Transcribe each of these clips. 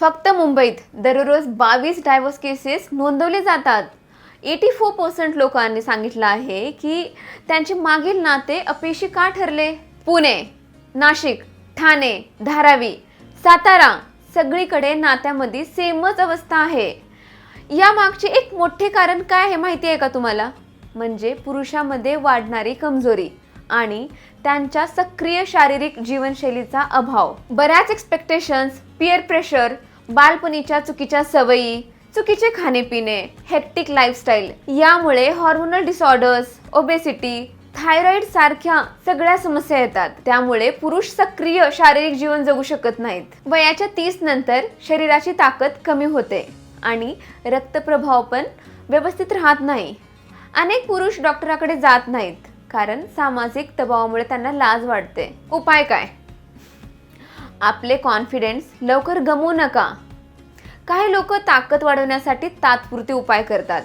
फक्त मुंबईत दररोज बावीस डायव्हर्स केसेस नोंदवले जातात. एटी फोर पर्सेंट लोकांनी सांगितलं आहे की त्यांचे मागील नाते अपयशी का ठरले? पुणे नाशिक ठाणे धारावी सातारा सगळीकडे नात्यामध्ये सेमच अवस्था आहे. या मागचे एक मोठे कारण काय आहे माहिती आहे का तुम्हाला? म्हणजे पुरुषामध्ये वाढणारी कमजोरी आणि त्यांच्या सक्रिय शारीरिक जीवनशैलीचा अभाव. बऱ्याच एक्सपेक्टेशन्स पिअर प्रेशर बालपणीच्या चुकीच्या सवयी चुकीचे खाणेपिणे हेक्टिक लाईफस्टाईल यामुळे हॉर्मोनल डिसऑर्डर्स ओबेसिटी थायरॉइड सारख्या सगळ्या समस्या येतात. त्यामुळे पुरुष सक्रिय शारीरिक जीवन जगू शकत नाहीत. वयाच्या तीस नंतर शरीराची ताकद कमी होते आणि रक्तप्रभाव पण व्यवस्थित राहत नाही. अनेक पुरुष डॉक्टराकडे जात नाहीत कारण सामाजिक दबावामुळे त्यांना लाज वाटते. उपाय काय? आपले कॉन्फिडेन्स लवकर गमवू नका. काही लोक ताकद वाढवण्यासाठी तात्पुरते उपाय करतात.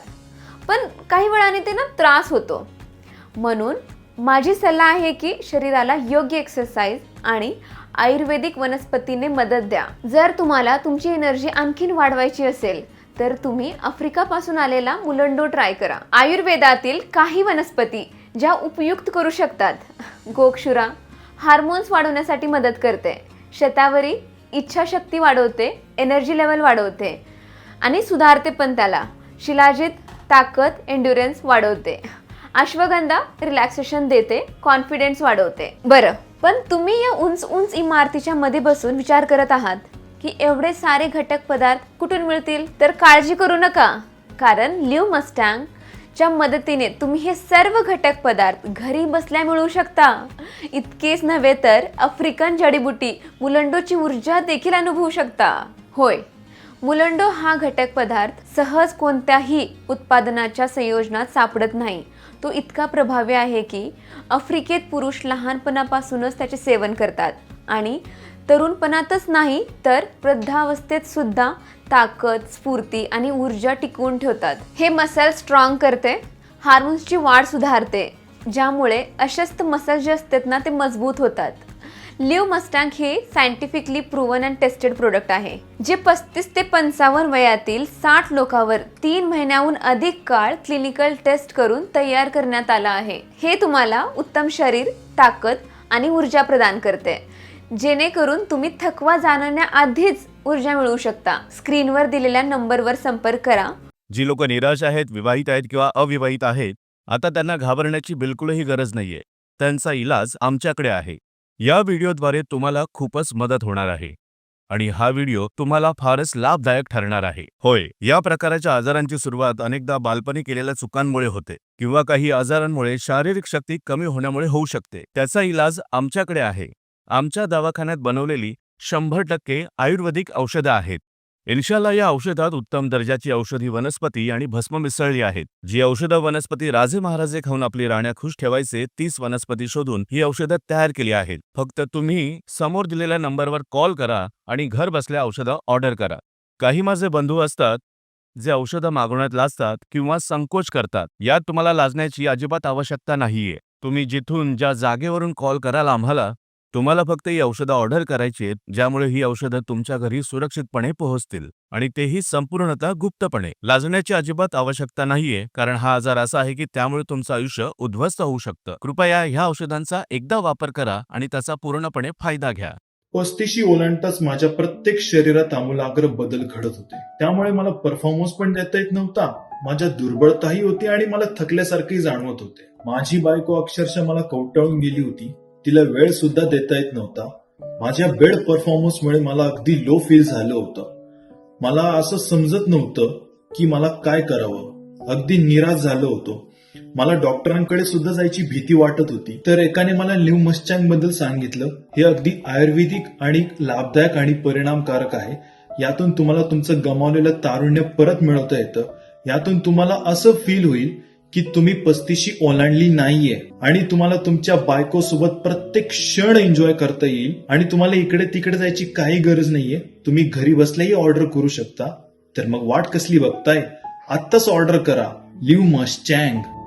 पण काही वेळाने ते ना त्रास होतो. म्हणून माझी सल्ला आहे की शरीराला योग्य एक्सरसाइज आणि आयुर्वेदिक वनस्पतीने मदत द्या. जर तुम्हाला तुमची एनर्जी आणखीन वाढवायची असेल तर तुम्ही आफ्रिकापासून आलेला मुलंडो ट्राय करा. आयुर्वेदातील काही वनस्पती ज्या उपयुक्त करू शकतात. गोक्षुरा हार्मोन्स वाढवण्यासाठी मदत करते. शतावरी इच्छाशक्ती वाढवते एनर्जी लेवल वाढवते आणि सुधारते पण त्याला. शिलाजित ताकद एन्ड्युरन्स वाढवते. अश्वगंधा रिलॅक्सेशन देते कॉन्फिडन्स वाढवते. बरं पण तुम्ही या उंच उंच इमारतीच्या मध्ये बसून विचार करत आहात की एवढे सारे घटक पदार्थ कुठून मिळतील? तर काळजी करू नका. कारण लिव मस्टँग च्या मदतीने तुम्ही हे सर्व घटक पदार्थ घरी बसल्या मिळवू शकता. इतकेच नव्हे तर आफ्रिकन जडीबुटी मुलंडोची ऊर्जा देखील अनुभवू शकता. होय मुलंडो हा घटक पदार्थ सहज कोणत्याही उत्पादनाच्या संयोजनात सापडत नाही. तो इतका प्रभावी आहे की आफ्रिकेत पुरुष लहानपणापासूनच त्याचे सेवन करतात आणि तरुणपणातच नाही तर वृद्धावस्थेत सुद्धा ताकद स्फूर्ती आणि ऊर्जा टिकवून ठेवतात. हे मसल स्ट्रॉंग करते हार्मोन्सची वाढ सुधारते ज्यामुळे अशस्त मसल जे असतात ना ते मजबूत होतात. लिव्ह मस्टँग हे scientifically proven and tested product आहे जे पस्तीस ते पंचावन्न वयातील साठ लोकांवर तीन महिन्याहून अधिक काळ क्लिनिकल टेस्ट करून तयार करण्यात आलं आहे. हे तुम्हाला उत्तम शरीर ताकद आणि ऊर्जा प्रदान करते. जेणेकरून तुम्ही थकवा जाणवण्याआधीच ऊर्जा मिळवू शकता. स्क्रीनवर दिलेल्या नंबरवर संपर्क करा. जी लोक निराश आहेत विवाहित आहेत किंवा अविवाहित आहेत आता त्यांना घाबरण्याची बिलकुलही गरज नाहीये. त्यांचा इलाज आमच्याकडे आहे. या व्हिडिओद्वारे तुम्हाला खूपच मदत होणार आहे. आणि हा व्हिडिओ तुम्हाला फारच लाभदायक ठरणार आहे. होय या प्रकारच्या आजारांची सुरुवात अनेकदा बालपणी केलेल्या चुकांमुळे होते. किंवा काही आजारांमुळे शारीरिक शक्ती कमी होण्यामुळे होऊ शकते. त्याचा इलाज आमच्याकडे आहे. आमच्या दवाखान्यात बनवलेली शंभर टक्के आयुर्वेदिक औषधं आहेत. इन्शाला या औषधात उत्तम दर्जाची औषधी वनस्पती आणि भस्म मिसळली आहेत. जी औषधं वनस्पती राजे महाराजे खाऊन आपली राण्या खुश ठेवायचे तीच वनस्पती शोधून ही औषधं तयार केली आहेत. फक्त तुम्ही समोर दिलेल्या नंबरवर कॉल करा आणि घर बसल्या औषधं ऑर्डर करा. काही माझे बंधू असतात जे औषधं मागवण्यात लाजतात किंवा संकोच करतात. यात तुम्हाला लाजण्याची अजिबात आवश्यकता नाहीये. तुम्ही जिथून ज्या जागेवरून कॉल कराल आम्हाला तुम्हाला फक्त ही औषधं ऑर्डर करायची आहेत ज्यामुळे ही औषधं तुमच्या घरी सुरक्षितपणे पोहोचतील आणि तेही संपूर्णतः गुप्तपणे. लाजण्याची अजिबात आवश्यकता नाहीये कारण हा आजार असा आहे की त्यामुळे तुमचं आयुष्य उद्ध्वस्त होऊ शकतं. कृपया ह्या औषधांचा एकदा वापर करा आणि त्याचा पूर्णपणे फायदा घ्या. पस्तीशी ओलांडताच माझ्या प्रत्येक शरीरात आमूलाग्र बदल घडत होते. त्यामुळे मला परफॉर्मन्स पण देता येत नव्हता माझ्या दुर्बळताही होती आणि मला थकल्यासारखी जाणवत होते. माझी बायको अक्षरशः मला कवटाळून गेली होती. तिला वेळ सुद्धा देता येत नव्हता. माझ्या बेड परफॉर्मन्समुळे मला अगदी लो फील झालं होतं. मला असं समजत नव्हतं की मला काय करावं. अगदी निराश झालो होतो. मला डॉक्टरांकडे सुद्धा जायची भीती वाटत होती. तर एकाने मला लिव्ह मस्चांगबद्दल सांगितलं. हे अगदी आयुर्वेदिक आणि लाभदायक आणि परिणामकारक आहे. यातून तुम्हाला तुमचं गमावलेलं तारुण्य परत मिळवता येतं. यातून तुम्हाला असं फील होईल की तुम्ही पस्तीशी ओलांडली नाहीये आणि तुम्हाला तुमच्या बायको सोबत प्रत्येक क्षण एन्जॉय करता येईल आणि तुम्हाला इकडे तिकडे जायची काही गरज नाहीये तुम्ही घरी बसल्याही ऑर्डर करू शकता. तर मग वाट कसली बघताय? आत्ताच ऑर्डर करा. Live mustang.